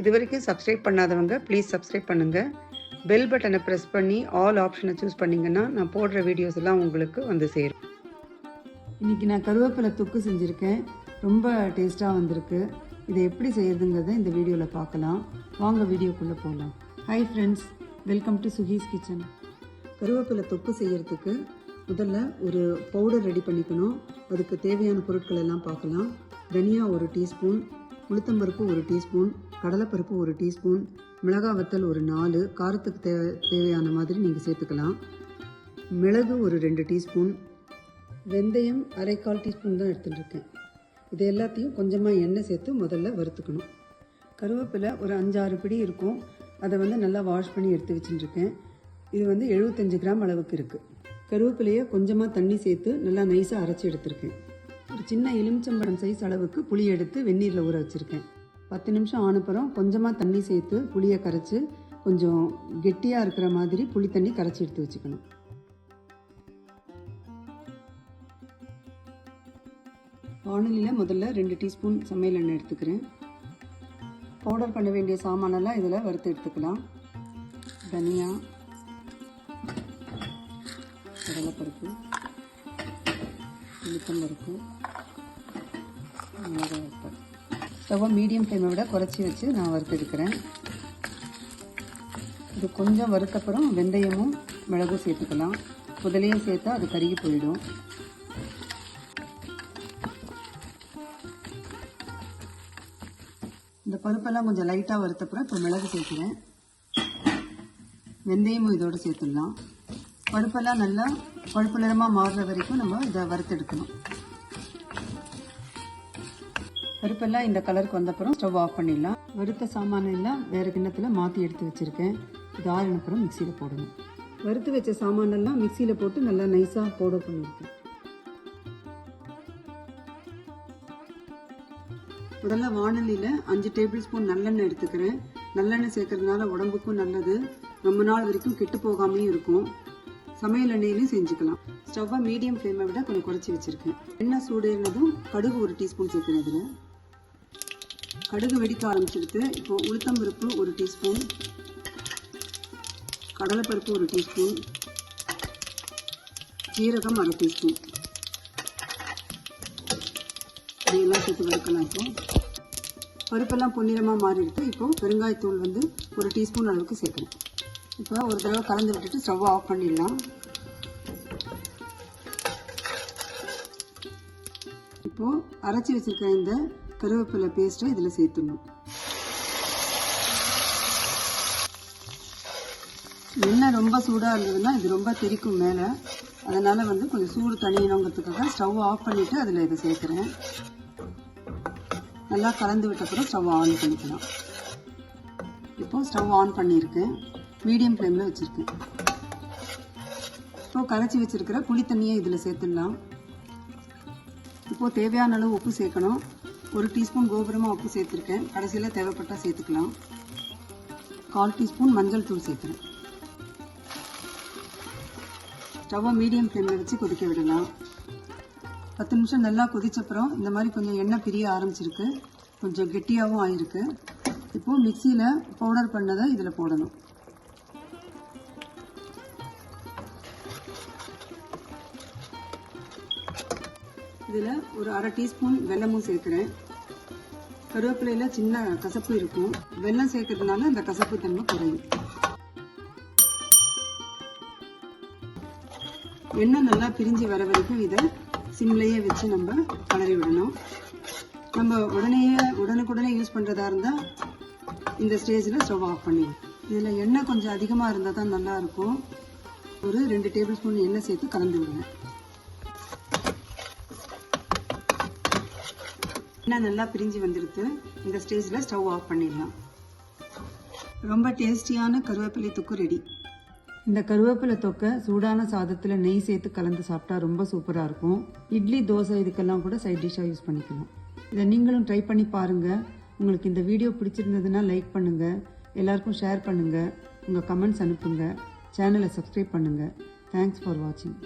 இது வரைக்கும் சப்ஸ்கிரைப் பண்ணாதவங்க ப்ளீஸ் சப்ஸ்கிரைப் பண்ணுங்கள் பெல் பட்டனை ப்ரெஸ் பண்ணி ஆல் ஆப்ஷனை சூஸ் பண்ணிங்கன்னா நான் போடுற வீடியோஸ் எல்லாம் உங்களுக்கு வந்து சேரும். இன்றைக்கி நான் கருவேப்பிலை தொக்கு செஞ்சுருக்கேன். ரொம்ப டேஸ்ட்டாக வந்திருக்கு. இதை எப்படி செய்கிறதுங்கிறத இந்த வீடியோவில் பார்க்கலாம். வாங்க வீடியோக்குள்ளே போகலாம் hi friends welcome to Suki's kitchen கருவேப்பிலை தொக்கு செய்கிறதுக்கு முதல்ல ஒரு பவுடர் ரெடி பண்ணிக்கணும். அதுக்கு தேவையான பொருட்கள் எல்லாம் பார்க்கலாம். தனியா ஒரு டீஸ்பூன் உளுத்தம்பருப்பு ஒரு டீஸ்பூன் கடலைப்பருப்பு ஒரு டீஸ்பூன் மிளகா வத்தல் ஒரு நாலு காரத்துக்கு தே தேவையான மாதிரி நீங்கள் சேர்த்துக்கலாம். மிளகு ஒரு ரெண்டு டீஸ்பூன். வெந்தயம் அரைக்கால் டீஸ்பூன் தான் எடுத்துட்டுருக்கேன் இது எல்லாத்தையும் கொஞ்சமாக எண்ணெய் சேர்த்து முதல்ல வறுத்துக்கணும். கருவேப்பிலை ஒரு அஞ்சாறு பிடி இருக்கும். அதை வந்து நல்லா வாஷ் பண்ணி எடுத்து வச்சுட்டுருக்கேன் இது வந்து எழுபத்தஞ்சு கிராம் அளவுக்கு இருக்குது கருவேப்பிலையை கொஞ்சமாக தண்ணி சேர்த்து நல்லா நைஸாக அரைச்சி எடுத்திருக்கேன். சின்ன எலுமிச்சம்பழம் சைஸ் அளவுக்கு புளி எடுத்து வெந்நீரில் ஊற வச்சுருக்கேன். பத்து நிமிஷம் ஆனப்புறம் கொஞ்சமாக தண்ணி சேர்த்து புளியை கரைச்சி கொஞ்சம் கெட்டியாக இருக்கிற மாதிரி புளி தண்ணி கரைச்சி எடுத்து வச்சுக்கணும். வானொலியில் முதல்ல ரெண்டு டீஸ்பூன் சமையல் எண்ணெய் எடுத்துக்கிறேன். பவுடர் பண்ண வேண்டிய சாமானெல்லாம் இதில் வறுத்து எடுத்துக்கலாம். தனியா கடலைப்பருப்பு உளுத்தம்பருப்பு மிளகாய் ஸ்டவ்வை மீடியம் ஃப்ளேமை விட குறைச்சி வச்சு நான் வறுத்தெடுக்கிறேன். இது கொஞ்சம் வறுத்தப்புறம் வெந்தயமும் மிளகும் சேர்த்துக்கலாம். முதலையும் சேர்த்தா அது கருகி போயிடும். இந்த பருப்பெல்லாம் கொஞ்சம் லைட்டாக வறுத்தப்புறம் இப்போ மிளகு சேர்க்குறேன். வெந்தயமும் இதோடு சேர்த்துடலாம். பருப்பெல்லாம் நல்லா பழுப்பு நிறமாக மாறுற வரைக்கும் நம்ம இதை வறுத்தெடுக்கணும். பருப்பெல்லாம் இந்த கலருக்கு வந்தப்புறம் ஸ்டவ் ஆஃப் பண்ணிடலாம். வறுத்த சாமான எல்லாம் வேறு கிண்ணத்தில் மாற்றி எடுத்து வச்சுருக்கேன். இது ஆறினப்புறம் மிக்சியில் போடணும். வறுத்து வச்ச சாமானெல்லாம் மிக்சியில் போட்டு நல்லா நைஸாக பவுடர் பண்ணியிருக்கேன். முதல்ல வானலியில் அஞ்சு டேபிள் ஸ்பூன் நல்லெண்ணெய் எடுத்துக்கிறேன். நல்லெண்ணெய் சேர்க்கறதுனால உடம்புக்கும் நல்லது. ரொம்ப நாள் வரைக்கும் கெட்டு போகாமையும் இருக்கும். சமையல் எண்ணெயிலையும் செஞ்சுக்கலாம். ஸ்டவ்வை மீடியம் ஃப்ளேமை விட கொஞ்சம் குறைச்சி வச்சுருக்கேன். எண்ணெய் சூடேறினதும் கடுகு ஒரு டீஸ்பூன் சேர்க்குறேன் இதில் கடுகு வெடிக்க ஆரம்பிச்சிருக்கு. இப்போ உளுத்தம்பருப்பு ஒரு டீஸ்பூன். கடலைப்பருப்பு ஒரு டீஸ்பூன். ஜீரகம் அரை டீஸ்பூன். இதையெல்லாம் சேர்த்து வறுக்கலாம் இப்போ. பருப்பெல்லாம் பொன்னிறமாக மாறிடுது இப்போ பெருங்காயத்தூள் வந்து ஒரு டீஸ்பூன் அளவுக்கு சேர்க்கணும். இப்போ ஒரு தடவை கலந்து விட்டுட்டு ஸ்டவ் ஆஃப் பண்ணிடலாம். இப்போது அரைச்சி வச்சிருக்க இந்த கருவேப்பிலை பேஸ்ட்டை இதில் சேர்த்துடணும். எண்ணெய் ரொம்ப சூடாக இருந்ததுன்னா இது ரொம்ப தெரிக்கும் மேலே. அதனால் வந்து கொஞ்சம் சூடு தனியணுங்கிறதுக்காக ஸ்டவ் ஆஃப் பண்ணிவிட்டு அதில் இதை சேர்க்குறேன். நல்லா கலந்து விட்டப்புறம் ஸ்டவ் ஆன் பண்ணிக்கலாம். இப்போ ஸ்டவ் ஆன் பண்ணியிருக்கேன். மீடியம் ஃப்ளேமில் வச்சுருக்கேன். இப்போது கரைச்சி வச்சுருக்கிற புளி தண்ணியை இதில் சேர்த்துடலாம். இப்போது தேவையான அளவு உப்பு சேர்க்கணும். ஒரு டீஸ்பூன் கோபுரமாக உப்பு சேர்த்துருக்கேன். கடைசியில் தேவைப்பட்டால் சேர்த்துக்கலாம். கால் டீஸ்பூன் மஞ்சள் தூள் சேர்த்துறேன் ஸ்டவ்வை மீடியம் ஃப்ளேமில் வச்சு கொதிக்க விடலாம். பத்து நிமிஷம் நல்லா கொதிச்சப்புறம் இந்த மாதிரி கொஞ்சம் எண்ணெய் பிரிய ஆரம்பிச்சிருக்கு. கொஞ்சம் கெட்டியாகவும் ஆயிருக்கு. இப்போது மிக்சியில் பவுடர் பண்ணதை இதில் போடணும். இதில் ஒரு அரை டீஸ்பூன் வெல்லமும் சேர்க்குறேன். கருவேப்பிலையில் சின்ன கசப்பு இருக்கும். வெல்லம் சேர்க்கறதுனால அந்த கசப்பு தன்மை குறையும். எண்ணெய் நல்லா பிரிஞ்சு வர வரைக்கும் இதை சிம்லேயே வச்சு நம்ம கலரி விடணும். நம்ம உடனே உடனுக்குடனே யூஸ் பண்ணுறதா இருந்தால் இந்த ஸ்டேஜில் ஸ்டவ் ஆஃப் பண்ணிடும் இதில் எண்ணெய் கொஞ்சம் அதிகமாக இருந்தால் தான் நல்லாயிருக்கும் ஒரு ரெண்டு டேபிள் ஸ்பூன் எண்ணெய் சேர்த்து கலந்து விடுவேன் எண்ணெய் நல்லா பிரிஞ்சு வந்துடுது இந்த ஸ்டேஜில் ஸ்டவ் ஆஃப் பண்ணிடலாம். ரொம்ப டேஸ்டியான கருவேப்பிலை தொக்கு ரெடி இந்த கருவேப்பிலை தொக்கை சூடான சாதத்தில் நெய் சேர்த்து கலந்து சாப்பிட்டா ரொம்ப சூப்பராக இருக்கும். இட்லி தோசை இதுக்கெல்லாம் கூட சைட் டிஷ்ஷாக யூஸ் பண்ணிக்கலாம். இதை நீங்களும் ட்ரை பண்ணி பாருங்கள் உங்களுக்கு இந்த வீடியோ பிடிச்சிருந்ததுன்னா லைக் பண்ணுங்கள் எல்லாருக்கும் ஷேர் பண்ணுங்கள் உங்கள் கமெண்ட்ஸ் அனுப்புங்க. சேனலை சப்ஸ்கிரைப் பண்ணுங்கள் தேங்க்ஸ் ஃபார் வாட்சிங்